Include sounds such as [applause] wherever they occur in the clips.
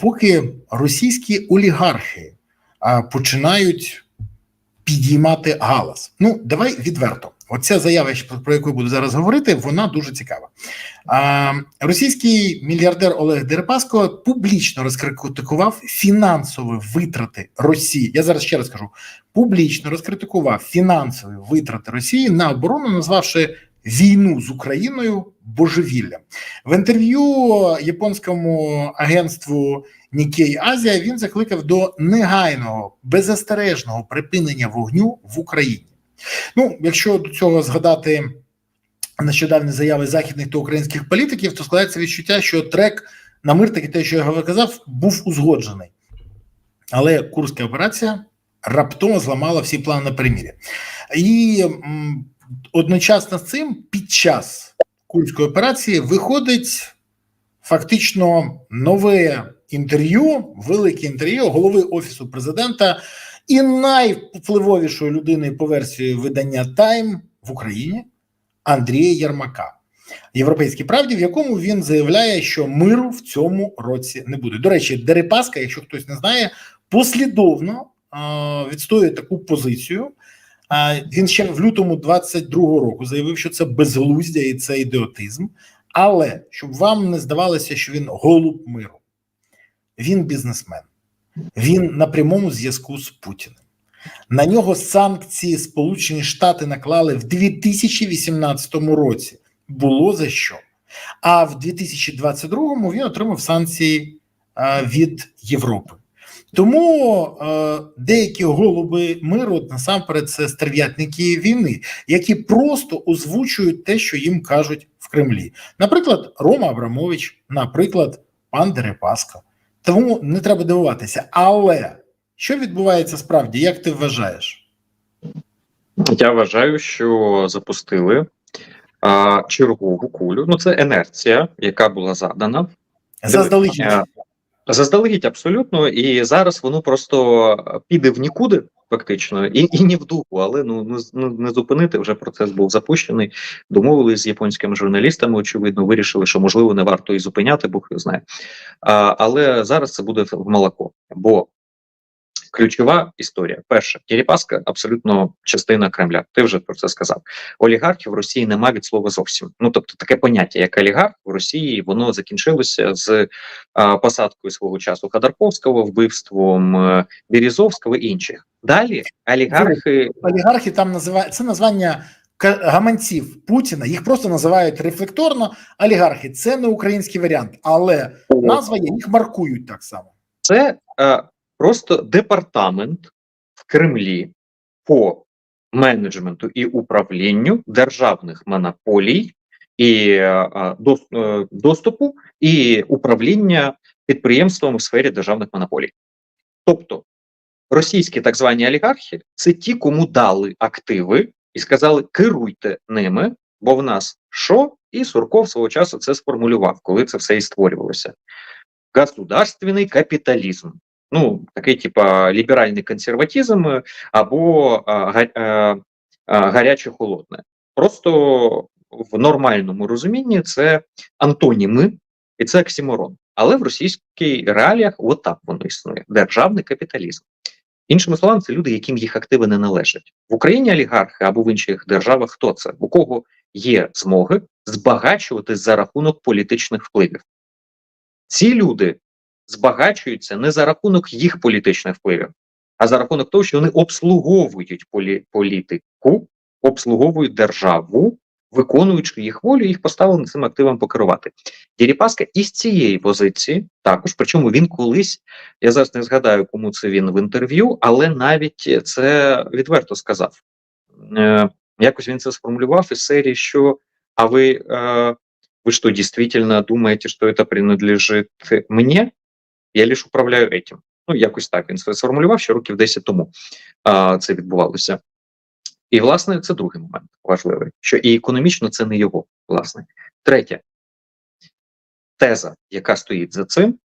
поки російські олігархи починають підіймати галас. Ну, давай відверто. Оця заява, про яку буду зараз говорити, вона дуже цікава. А, російський мільярдер Олег Дерипаска публічно розкритикував фінансові витрати Росії. Я зараз ще раз кажу: публічно розкритикував фінансові витрати Росії на оборону, назвавши війну з Україною божевіллям. В інтерв'ю японському агентству Нікей Азія він закликав до негайного беззастережного припинення вогню в Україні. Ну, якщо до цього згадати нещодавні заяви західних та українських політиків, то складається відчуття, що трек на мир, таки те, що я казав, був узгоджений. Але курська операція раптом зламала всі плани на перемір'я. І одночасно з цим, під час курської операції, виходить фактично нове інтерв'ю, велике інтерв'ю голови офісу президента і найвпливовішої людини по версії видання Тайм в Україні Андрія Єрмака. Європейській правді, в якому він заявляє, що миру в цьому році не буде. До речі, Дерипаска, якщо хтось не знає, послідовно е, відстоює таку позицію. А він ще в лютому 22-го року заявив, що це безглуздя і це ідіотизм. Але щоб вам не здавалося, що він голуб миру, він бізнесмен, він на прямому зв'язку з Путіним. На нього санкції Сполучені Штати наклали в 2018 році. Було за що. А в 2022 він отримав санкції від Європи. Тому е, деякі голуби миру насамперед це стерв'ятники війни, які просто озвучують те, що їм кажуть в Кремлі. Наприклад, Рома Абрамович, наприклад, пан Дерипаска. Тому не треба дивуватися. Але що відбувається справді, як ти вважаєш? Я вважаю, що запустили а, чергову кулю. Ну, це інерція, яка була задана. Заздалегідь. Заздалегідь абсолютно, і зараз воно просто піде в нікуди, фактично, і і не в духу, але ну не, ну, не зупинити. Вже процес був запущений. Домовились з японськими журналістами. Очевидно, вирішили, що можливо не варто і зупиняти, Бог його знає. А, але зараз це буде в молоко. Бо ключова історія: перше, Дерипаска абсолютно частина Кремля. Ти вже про це сказав. Олігархів в Росії нема від слова зовсім. Ну тобто, таке поняття, як олігарх в Росії, воно закінчилося з а, посадкою свого часу Ходорковського, вбивством е, Березовського і інших. Далі олігархи Олігархи там називають це названня гаманців Путіна. Їх просто називають рефлекторно олігархи. Це не український варіант, але назва є, їх маркують так само. це е, просто департамент в Кремлі по менеджменту і управлінню державних монополій і е, дос- доступу і управління підприємством у сфері державних монополій. Тобто російські так звані олігархи це ті, кому дали активи і сказали: керуйте ними, бо в нас що? І Сурков свого часу це сформулював, коли це все і створювалося. Государственний капіталізм. Ну, такий, типа, ліберальний консерватизм е, або а, а, гаряче холодне. Просто в нормальному розумінні це антоніми і це оксиморон. Але в російській реаліях отак воно існує: державний капіталізм. Іншими словами, це люди, яким їх активи не належать. В Україні олігархи або в інших державах хто це? У кого є змоги збагачуватись за рахунок політичних впливів. Ці люди збагачуються не за рахунок їх політичних впливів, а за рахунок того, що вони обслуговують полі політику, обслуговують державу, виконуючи їх волю, їх поставили цим активом покерувати. Діріпаска із цієї позиції також, причому він колись, я зараз не згадаю, кому це він в інтерв'ю, але навіть це відверто сказав. Е, якось він це сформулював із серії, що а ви, е, вы что, действительно думаете, что это принадлежит мені? Я лише управляю этим. Ну, якось так він сформулював ще років 10 тому а, це відбувалося. І, власне, це другий момент важливий, що і економічно це не його, власне. Третє, теза, яка стоїть за цим,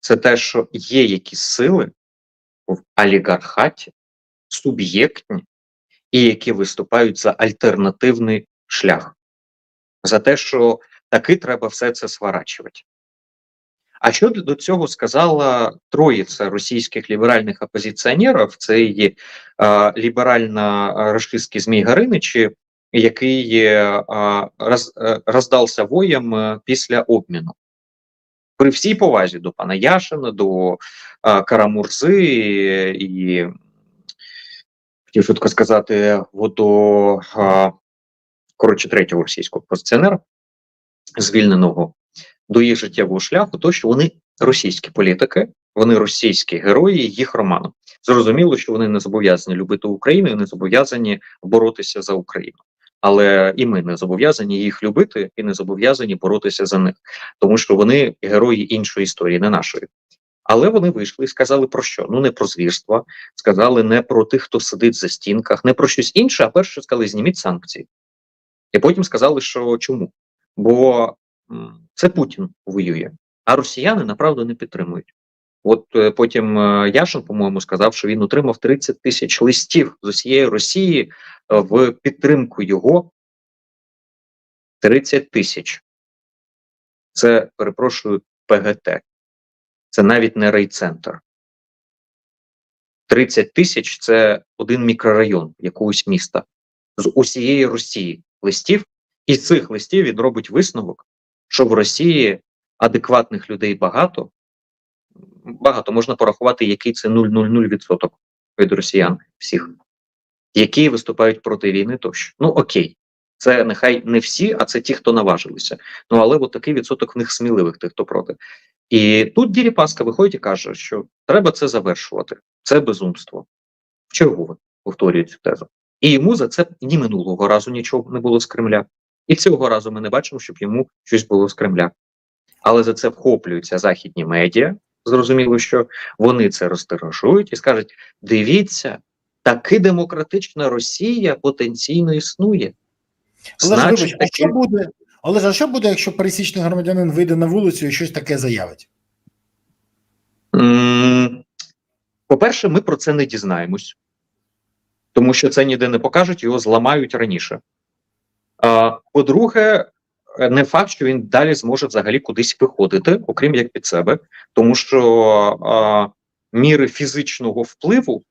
це те, що є якісь сили в олігархаті, суб'єктні, і які виступають за альтернативний шлях, за те, що таки треба все це сворачувати. А що до цього сказала троїця російських ліберальних опозиціонерів? Це і е, ліберальна рашистський Змій Гариничі, який е, роз, е, роздався воєм е, після обміну. При всій повазі до пана Яшина, до е, Карамурзи і хотів швидко сказати, до е, коротше третього російського опозиціонера, звільненого до їх життєвого шляху, то що вони російські політики, вони російські герої, їх романом. Зрозуміло, що вони не зобов'язані любити Україну і не зобов'язані боротися за Україну. Але і ми не зобов'язані їх любити і не зобов'язані боротися за них, тому що вони герої іншої історії, не нашої. Але вони вийшли і сказали про що? Ну не про звірства, сказали не про тих, хто сидить за стінках, не про щось інше, а перше сказали, зніміть санкції. І потім сказали, що чому? Бо це Путін воює, а росіяни направду не підтримують. От е, потім е, Яшин, по-моєму, сказав, що він отримав 30 тисяч листів з усієї Росії е, в підтримку його. 30 тисяч. Це, перепрошую, ПГТ. Це навіть не райцентр. 30 тисяч це один мікрорайон якогось міста з усієї Росії листів, і з цих листів він робить висновок, що в Росії адекватних людей багато. Багато можна порахувати, який це 0,00% від росіян всіх, які виступають проти війни тощо. Ну окей, це нехай не всі, а це ті, хто наважилися. Ну але от такий відсоток в них сміливих, тих, хто проти. І тут Діріпаска виходить і каже, що треба це завершувати. Це безумство. Вчергове повторює цю тезу. І йому за це ні минулого разу нічого не було з Кремля. І цього разу ми не бачимо, щоб йому щось було з Кремля. Але за це вхоплюються західні медіа. Зрозуміло, що вони це розтиражують і скажуть: дивіться, таки демократична Росія потенційно існує. Значить, вибач, а що буде? Олеж, а що буде, якщо пересічний громадянин вийде на вулицю і щось таке заявить? По-перше, ми про це не дізнаємось, тому що це ніде не покажуть, його зламають раніше. По-друге, е, не факт, що він далі зможе взагалі кудись виходити, окрім як під себе, тому що міри фізичного впливу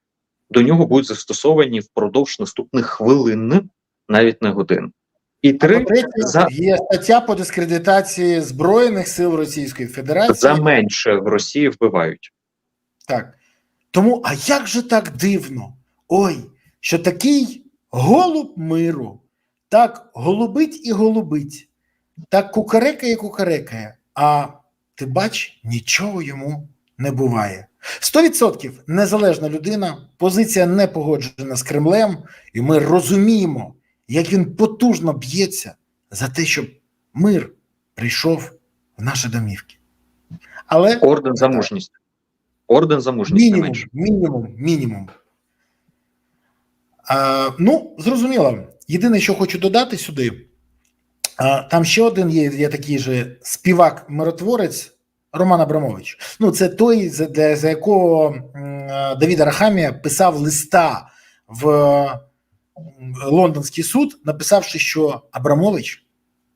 до нього будуть застосовані впродовж наступних хвилин, навіть не годин. І три за- є стаття по дискредитації Збройних сил Російської Федерації. за менше в Росії вбивають. Так. Тому, а як же так дивно? Ой, що такий голуб миру так голубить і голубить, так кукарекає, кукарекає, а ти бач, нічого йому не буває. 100% незалежна людина, позиція не погоджена з Кремлем, і ми розуміємо, як він потужно б'ється за те, щоб мир прийшов в наші домівки. Але Орден за мужність. Орден за мужність не Мінімум, менше. мінімум, мінімум. А, ну, зрозуміло. Єдине, що хочу додати сюди, там ще один є, є такий же співак-миротворець Роман Абрамович. Ну, це той, за, за якого м, а, Давід Арахамія писав листа в лондонський суд, написавши, що Абрамович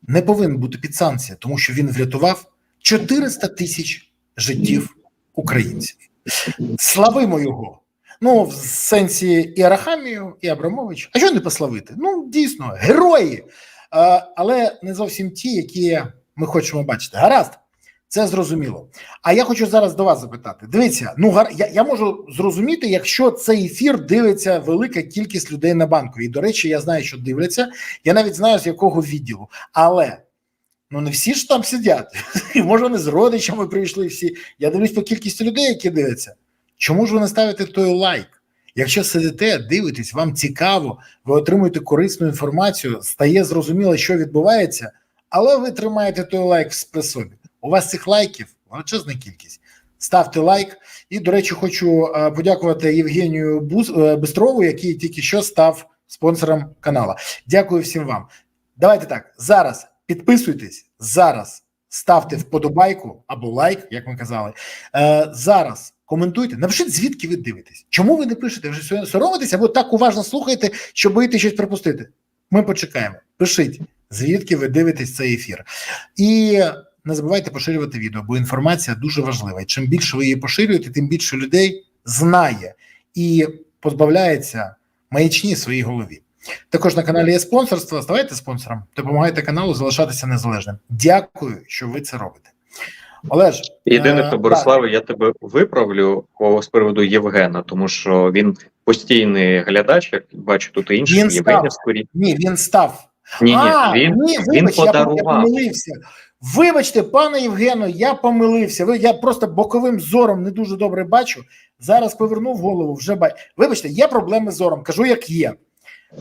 не повинен бути під санкції, тому що він врятував 400 тисяч життів українців. Славимо його. Ну, в сенсі і Арахамію, і Абрамович. А що не пославити? Ну, дійсно, герої, але не зовсім ті, які ми хочемо бачити. Гаразд, це зрозуміло. А я хочу зараз до вас запитати: дивіться, ну гар... я, я можу зрозуміти, якщо цей ефір дивиться велика кількість людей на банку. І, до речі, я знаю, що дивляться. Я навіть знаю, з якого відділу. Але ну не всі ж там сидять. [laughs] Може вони з родичами прийшли всі. Я дивлюсь по кількості людей, які дивляться. Чому ж ви не ставите той лайк? Якщо сидите, дивитесь, вам цікаво, ви отримуєте корисну інформацію, стає зрозуміло, що відбувається, але ви тримаєте той лайк при собі. У вас цих лайків величезна кількість. Ставте лайк. І, до речі, хочу е, подякувати Євгенію Буз, е, який тільки що став спонсором канала. Дякую всім вам. Давайте так. Зараз підписуйтесь, зараз ставте вподобайку або лайк, як ми казали. Е, зараз коментуйте, напишіть, звідки ви дивитесь. Чому ви не пишете? Вже соромитесь або так уважно слухаєте, що боїтесь щось пропустити. Ми почекаємо. Пишіть, звідки ви дивитесь цей ефір. І не забувайте поширювати відео, бо інформація дуже важлива. І чим більше ви її поширюєте, тим більше людей знає і позбавляється маячні своїй голові. Також на каналі є спонсорство. Ставайте спонсором, допомагайте каналу залишатися незалежним. Дякую, що ви це робите. Олеж, Єдине, е, що Бориславе, я тебе виправлю з приводу Євгена, тому що він постійний глядач, як бачу, тут і інші Він Євгенія став. скорі. Ні, він став. Ні, ні, а, він ні, він вибач, я, я помилився. Вибачте, пане Євгено, я помилився. Ви я просто боковим зором не дуже добре бачу. Зараз повернув голову. Вже бачу. Вибачте, є проблеми з зором. Кажу, як є.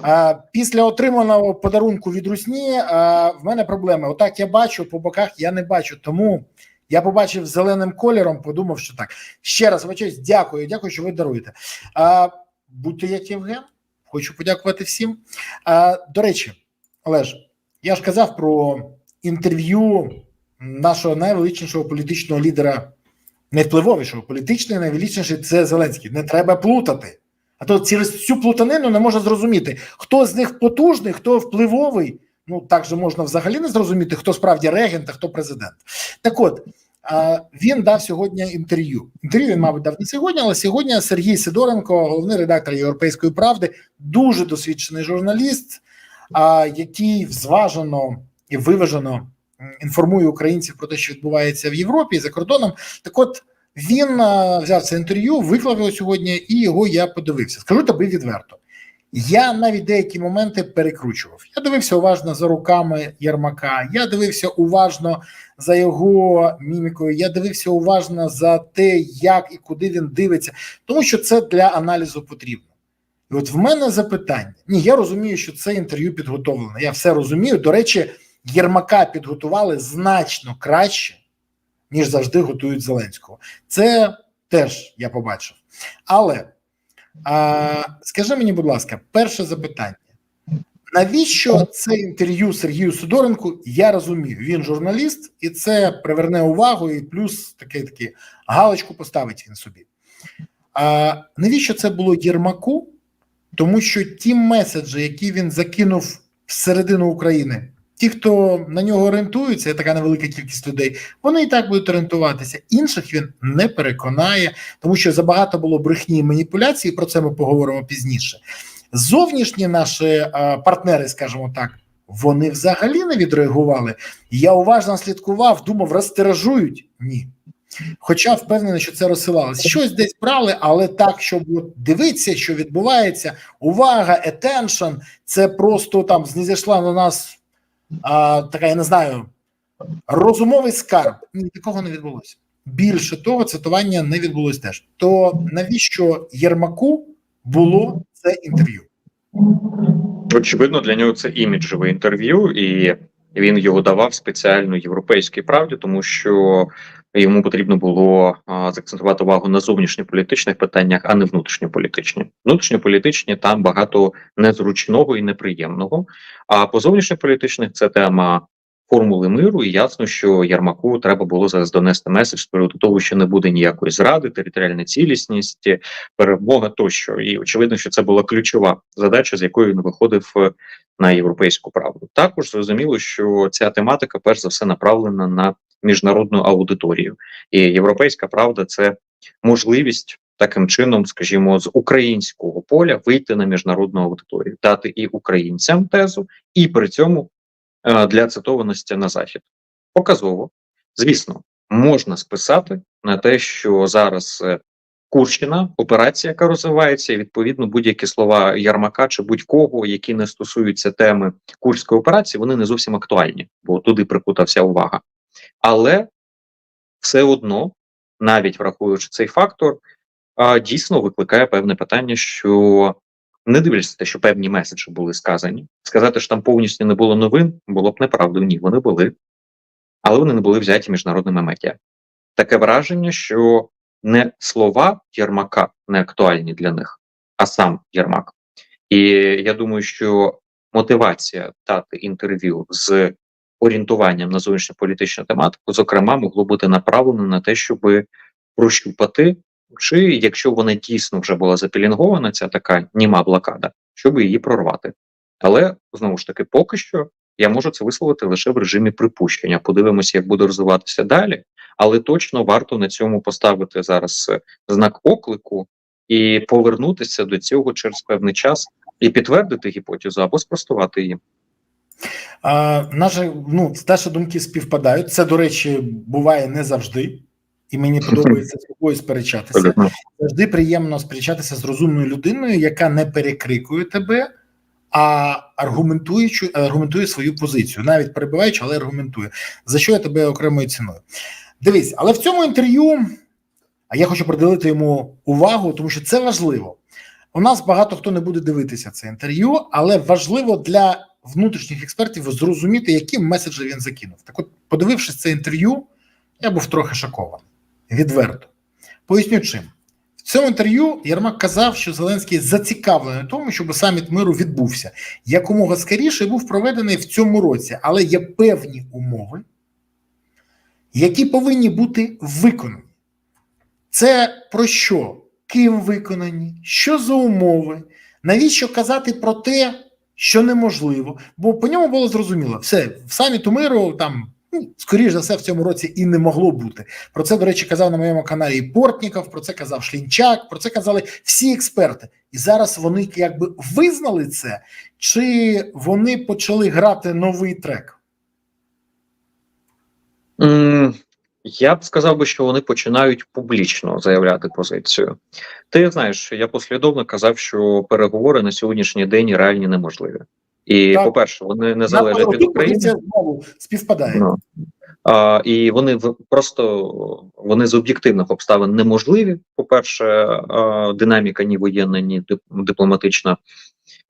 А, після отриманого подарунку від русні в мене проблеми. Отак я бачу, по боках я не бачу. Тому я побачив зеленим кольором, подумав, що так. Ще раз вибачаюсь, дякую, дякую, що ви даруєте. Будьте як Євген. Хочу подякувати всім. До речі, Олеж, я ж казав про інтерв'ю нашого найвеличнішого політичного лідера, найвпливовішого політичного, найвеличніший це Зеленський. Не треба плутати. А то через цю плутанину не можна зрозуміти, хто з них потужний, хто впливовий. Ну так же можна взагалі не зрозуміти, хто справді регент, а хто президент. Так от він дав сьогодні інтерв'ю. Інтерв'ю він, мабуть, дав не сьогодні, але сьогодні Сергій Сидоренко, головний редактор Європейської правди, дуже досвідчений журналіст, який зважено і виважено інформує українців про те, що відбувається в Європі і за кордоном. Так, от він а, взяв це інтерв'ю, виклав його сьогодні, і його я подивився. Скажу тобі відверто. Я навіть деякі моменти перекручував. Я дивився уважно за руками Єрмака. Я дивився уважно за його мімікою. Я дивився уважно за те, як і куди він дивиться, тому що це для аналізу потрібно. І от в мене запитання: ні, я розумію, що це інтерв'ю підготовлене. Я все розумію. До речі, Єрмака підготували значно краще, ніж завжди готують Зеленського. Це теж я побачив. Але а, скажи мені, будь ласка, перше запитання. Навіщо це інтерв'ю Сергію Сидоренку? Я розумію, він журналіст, і це приверне увагу, і плюс таке таке галочку поставить він собі. А навіщо це було Єрмаку? Тому що ті меседжі, які він закинув всередину України, ті, хто на нього орієнтуються, така невелика кількість людей, вони і так будуть орієнтуватися. Інших він не переконає, тому що забагато було брехні і маніпуляцій. Про це ми поговоримо пізніше. Зовнішні наші е, партнери, скажімо так, вони взагалі не відреагували. Я уважно слідкував, думав, розтиражують. Ні. Хоча впевнений, що це розсилалось. Щось десь брали, але так, щоб дивитися, що відбувається. Увага, attention, це просто там знизійшла на нас а, така, я не знаю, розумовий скарб. Ні, такого не відбулося. Більше того, цитування не відбулося теж. То навіщо Єрмаку було це інтерв'ю? Очевидно, для нього це іміджеве інтерв'ю, і він його давав спеціально європейській правді, тому що йому потрібно було а, заакцентувати увагу на зовнішньополітичних питаннях, а не внутрішньополітичні. Внутрішньополітичні там багато незручного і неприємного. А по зовнішньополітичних це тема формули миру, і ясно, що Ярмаку треба було зараз донести меседж з приводу того, що не буде ніякої зради, територіальної цілісності, перемога тощо. І очевидно, що це була ключова задача, з якою він виходив е, на європейську правду. Також зрозуміло, що ця тематика перш за все направлена на міжнародну аудиторію, і європейська правда це можливість. Таким чином, скажімо, з українського поля вийти на міжнародну аудиторію, дати і українцям тезу, і при цьому е, для цитованості на захід. Показово, звісно, можна списати на те, що зараз е, Курщина, операція, яка розвивається, і відповідно будь-які слова Ярмака чи будь-кого, які не стосуються теми курської операції, вони не зовсім актуальні, бо туди прикута вся увага. Але все одно, навіть враховуючи цей фактор, дійсно викликає певне питання, що не дивлячись на те, що певні меседжі були сказані, сказати, що там повністю не було новин, було б неправдою. Ні, вони були, але вони не були взяті міжнародними медіа. Таке враження, що не слова Єрмака не актуальні для них, а сам Єрмак. І я думаю, що мотивація дати інтерв'ю з орієнтуванням на зовнішньополітичну тематику, зокрема, могло бути направлено на те, щоб прощупати, чи якщо вона дійсно вже була запілінгована, ця така німа блокада, щоб її прорвати. Але знову ж таки, поки що я можу це висловити лише в режимі припущення. Подивимося, як буде розвиватися далі, але точно варто на цьому поставити зараз е, знак оклику і повернутися до цього через певний час і підтвердити гіпотезу або спростувати її. А, наші, ну, наші думки співпадають. Це, до речі, буває не завжди, і мені подобається з тобою сперечатися. Завжди приємно сперечатися з розумною людиною, яка не перекрикує тебе, а аргументуючи, аргументує свою позицію, навіть перебиваючи, але аргументує. За що я тебе окремою ціною? Дивись, але в цьому інтерв'ю, а я хочу приділити йому увагу, тому що це важливо. У нас багато хто не буде дивитися це інтерв'ю, але важливо для внутрішніх експертів зрозуміти, які меседжі він закинув. Так, от, подивившись це інтерв'ю, я був трохи шокований. Відверто. Поясню чим. В цьому інтерв'ю Єрмак казав, що Зеленський зацікавлений в тому, щоб саміт миру відбувся якомога скоріше був проведений в цьому році, але є певні умови, які повинні бути виконані. Це про що? Ким виконані? Що за умови? Навіщо казати про те, що неможливо? Бо по ньому було зрозуміло, все, в саміту миру там, ну, скоріш за все, в цьому році і не могло бути. Про це, до речі, казав на моєму каналі і Портніков, про це казав Шлінчак, про це казали всі експерти. І зараз вони якби визнали це, чи вони почали грати новий трек? М, Я б сказав би, що вони починають публічно заявляти позицію. Ти знаєш, я послідовно казав, що переговори на сьогоднішній день реальні неможливі. І, Так. по-перше, вони не залежать від України. знову співпадає. Ну, а, і вони просто вони з об'єктивних обставин неможливі. По-перше, а, динаміка ні воєнна, ні дипломатична.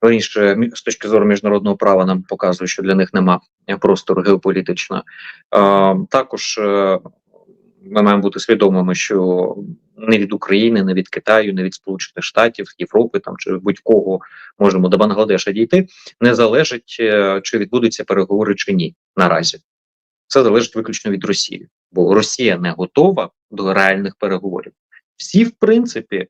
Раніше з точки зору міжнародного права нам показує, що для них нема простору геополітичного. А, також е, ми маємо бути свідомими, що не від України, не від Китаю, не від Сполучених Штатів, Європи там чи будь-кого можемо до Бангладеша дійти, не залежить, е, чи відбудуться переговори чи ні наразі. Це залежить виключно від Росії, бо Росія не готова до реальних переговорів. Всі, в принципі,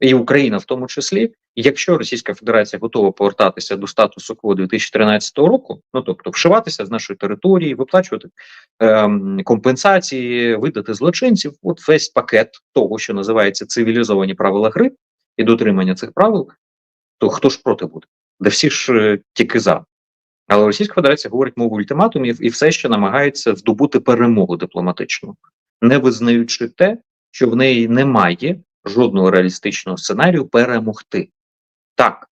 і Україна в тому числі, якщо Російська Федерація готова повертатися до статусу КВО 2013 року, ну тобто вшиватися з нашої території, виплачувати ем, компенсації, видати злочинців, от весь пакет того, що називається цивілізовані правила гри і дотримання цих правил, то хто ж проти буде? Де всі ж е, тільки за. Але Російська Федерація говорить мову ультиматумів і все ще намагається здобути перемогу дипломатичну, не визнаючи те, що в неї немає жодного реалістичного сценарію перемогти. Так,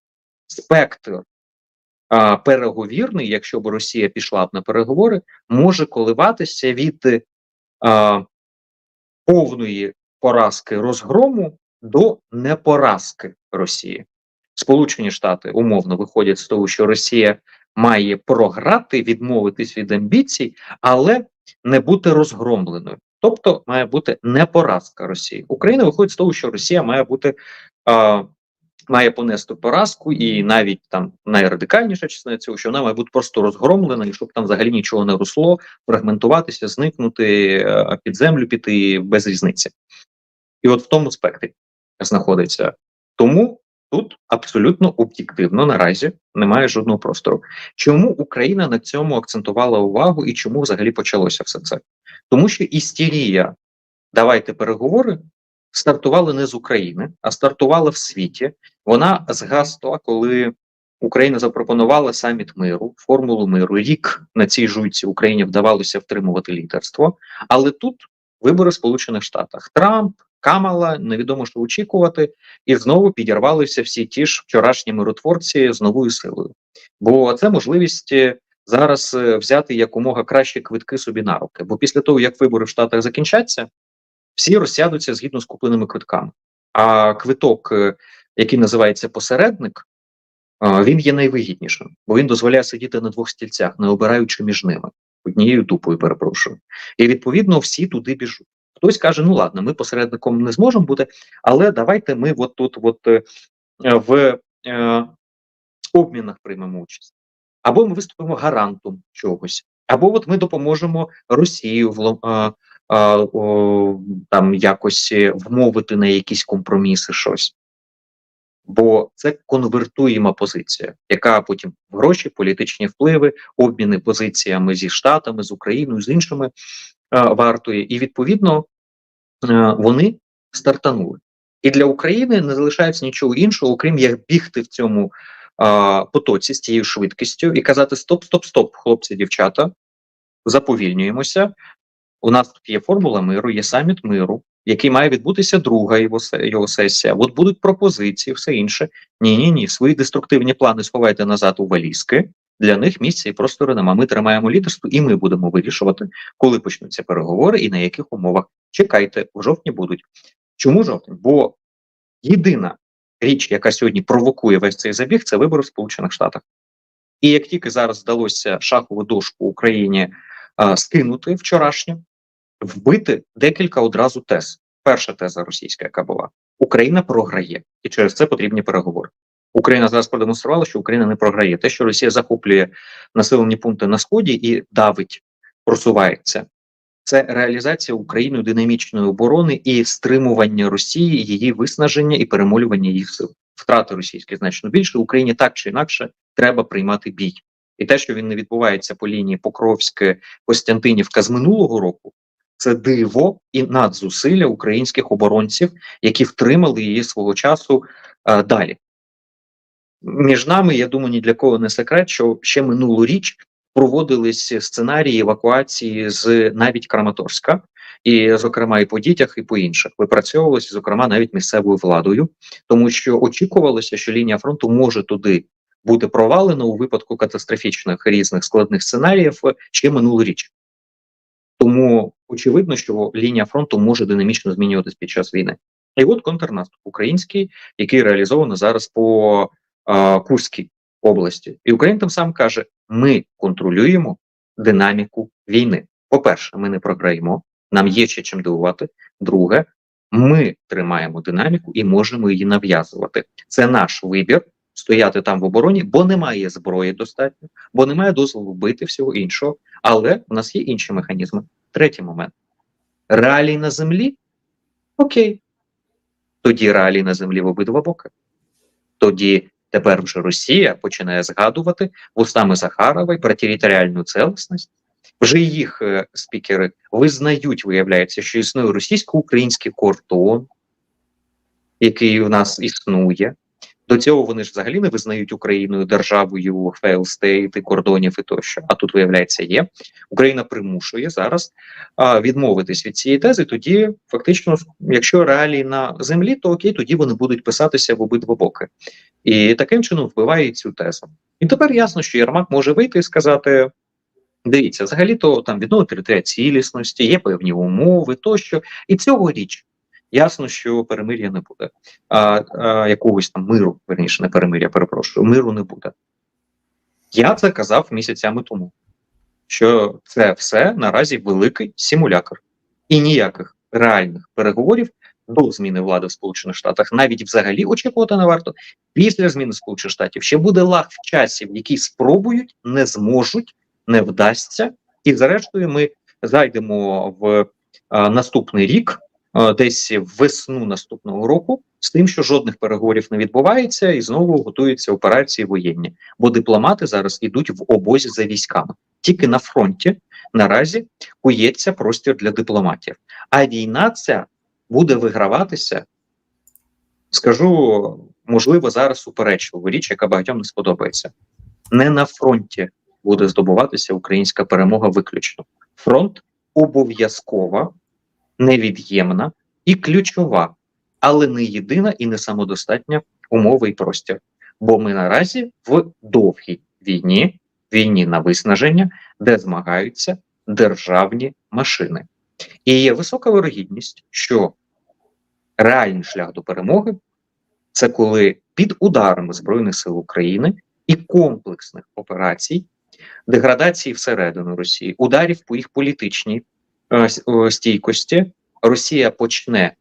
спектр а, переговірний, якщо б Росія пішла б на переговори, може коливатися від а, повної поразки розгрому до непоразки Росії. Сполучені Штати умовно виходять з того, що Росія має програти, відмовитись від амбіцій, але не бути розгромленою. Тобто має бути не поразка Росії. Україна виходить з того, що Росія має бути а, має понести поразку, і навіть там найрадикальніша частина цього, що вона має бути просто розгромлена, і щоб там взагалі нічого не росло, фрагментуватися, зникнути, е, під землю піти без різниці. І от в тому спектрі знаходиться. Тому тут абсолютно об'єктивно наразі немає жодного простору. Чому Україна на цьому акцентувала увагу і чому взагалі почалося все це? Тому що істерія, давайте переговори, стартували не з України, а стартувала в світі. Вона згасла, коли Україна запропонувала саміт миру, формулу миру. Рік на цій жуйці Україні вдавалося втримувати лідерство. Але тут вибори в Сполучених Штатах. Трамп, Камала, невідомо що очікувати, і знову підірвалися всі ті ж вчорашні миротворці з новою силою. Бо це можливість е, зараз е, взяти якомога краще квитки собі на руки. Бо після того, як вибори в Штатах закінчаться, всі розсядуться згідно з купленими квитками. А квиток, е, який називається посередник, е, він є найвигіднішим, бо він дозволяє сидіти на двох стільцях, не обираючи між ними однією дупою, перепрошую. І відповідно всі туди біжуть. Хтось каже: ну ладно, ми посередником не зможемо бути, але давайте ми от тут, от е, в е, обмінах приймемо участь. Або ми виступимо гарантом чогось, або от ми допоможемо Росію в о, там якось е, вмовити на якісь компроміси щось. бо це конвертуєма позиція, яка потім в гроші, політичні впливи, обміни позиціями зі штатами, з Україною, з іншими вартує, і відповідно е, вони стартанули. І для України не залишається нічого іншого, окрім як бігти в цьому а, потоці з тією швидкістю і казати: стоп, стоп, стоп, хлопці, дівчата, заповільнюємося. У нас тут є формула миру, є саміт миру, який має відбутися друга його, його сесія. От будуть пропозиції, все інше. Ні, ні, ні. Свої деструктивні плани сховайте назад у валізки. Для них місця і простору нема. Ми тримаємо лідерство, і ми будемо вирішувати, коли почнуться переговори і на яких умовах. Чекайте, в жовтні будуть. Чому жовтень? Бо єдина річ, яка сьогодні провокує весь цей забіг, це вибори в Сполучених Штатах. І як тільки зараз вдалося шахову дошку Україні а, скинути вчорашню, вбити декілька одразу тез. Перша теза російська, яка була Україна програє, і через це потрібні переговори. Україна зараз продемонструвала, що Україна не програє. Те, що Росія захоплює населені пункти на сході і давить, просувається, це реалізація Україною динамічної оборони і стримування Росії, її виснаження і перемолювання їх сил. Втрати російські значно більше. Україні так чи інакше треба приймати бій. І те, що він не відбувається по лінії Покровське Костянтинівка з минулого року, це диво і надзусилля українських оборонців, які втримали її свого часу е, далі. Між нами, я думаю, ні для кого не секрет, що ще минулу річ проводились сценарії евакуації з навіть Краматорська, і, зокрема, і по дітях, і по інших випрацьовувалося, зокрема, навіть місцевою владою, тому що очікувалося, що лінія фронту може туди бути провалена у випадку катастрофічних різних складних сценаріїв ще минулу річ. Тому очевидно, що лінія фронту може динамічно змінюватись під час війни. І от контрнаступ український, який реалізовано зараз по а, Курській області, і Україна там сам каже: ми контролюємо динаміку війни. По-перше, ми не програємо, нам є ще чим дивувати. Друге, ми тримаємо динаміку і можемо її нав'язувати. Це наш вибір стояти там в обороні, бо немає зброї достатньо, бо немає дозволу вбити всього іншого. Але в нас є інші механізми. Третій момент: реалії на землі. Окей, тоді реалії на землі в обидва боки. Тоді тепер вже Росія починає згадувати вустами Захарова про територіальну цілісність. Вже їх е, спікери визнають, виявляється, що існує російсько-український кордон, який у нас існує. До цього вони ж взагалі не визнають Україною державою фейл стейт і кордонів і тощо. А тут виявляється, є Україна примушує зараз а, відмовитись від цієї тези. Тоді фактично, якщо реалії на землі, то окей, тоді вони будуть писатися в обидва боки, і таким чином вбиває цю тезу. І тепер ясно, що Єрмак може вийти і сказати. Дивіться, взагалі то там відносно територія цілісності, є певні умови тощо, і цьогоріч ясно, що перемир'я не буде. А, а якогось там миру, верніше, не перемир'я, перепрошую, миру не буде. Я це казав місяцями тому, що це все наразі великий симулятор, і ніяких реальних переговорів до зміни влади в Сполучених Штатах навіть взагалі очікувати не варто. Після зміни Сполучених Штатів ще буде лаг в часі, в який спробують, не зможуть, не вдасться, і зрештою ми зайдемо в а, наступний рік. Е, Десь весну наступного року з тим, що жодних переговорів не відбувається, і знову готуються операції воєнні. Бо дипломати зараз ідуть в обозі за військами. Тільки на фронті наразі кується простір для дипломатів. А війна ця буде виграватися. Скажу, можливо, зараз суперечливу річ, яка багатьом не сподобається. Не на фронті буде здобуватися українська перемога виключно. Фронт обов'язкова, невід'ємна і ключова, але не єдина і не самодостатня умова і простір. Бо ми наразі в довгій війні, війні на виснаження, де змагаються державні машини. І є висока вирогідність, що реальний шлях до перемоги це коли під ударами Збройних сил України і комплексних операцій, деградації всередину Росії, ударів по їх політичній стійкості, Росія почне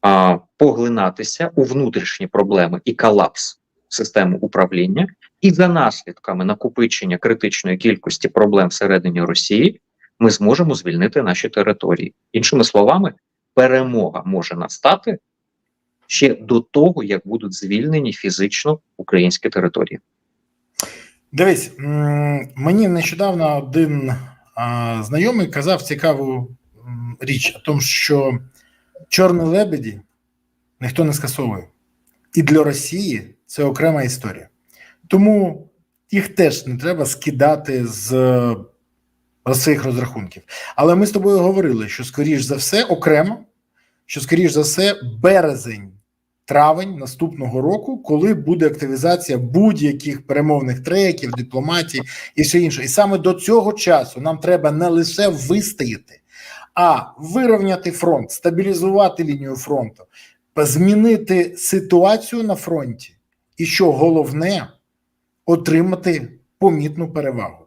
а, поглинатися у внутрішні проблеми і колапс системи управління, і за наслідками накопичення критичної кількості проблем всередині Росії ми зможемо звільнити наші території. Іншими словами, перемога може настати ще до того, як будуть звільнені фізично українські території. Дивись, мені нещодавно один знайомий казав цікаву річ о тому, що чорні лебеді ніхто не скасовує. І для Росії це окрема історія. Тому їх теж не треба скидати з е, своїх розрахунків. Але ми з тобою говорили, що скоріш за все окремо, що скоріш за все березень. Травень наступного року, коли буде активізація будь-яких перемовних треків, дипломатії і все інше. І саме до цього часу нам треба не лише вистояти, а вирівняти фронт, стабілізувати лінію фронту, змінити ситуацію на фронті, і що головне отримати помітну перевагу.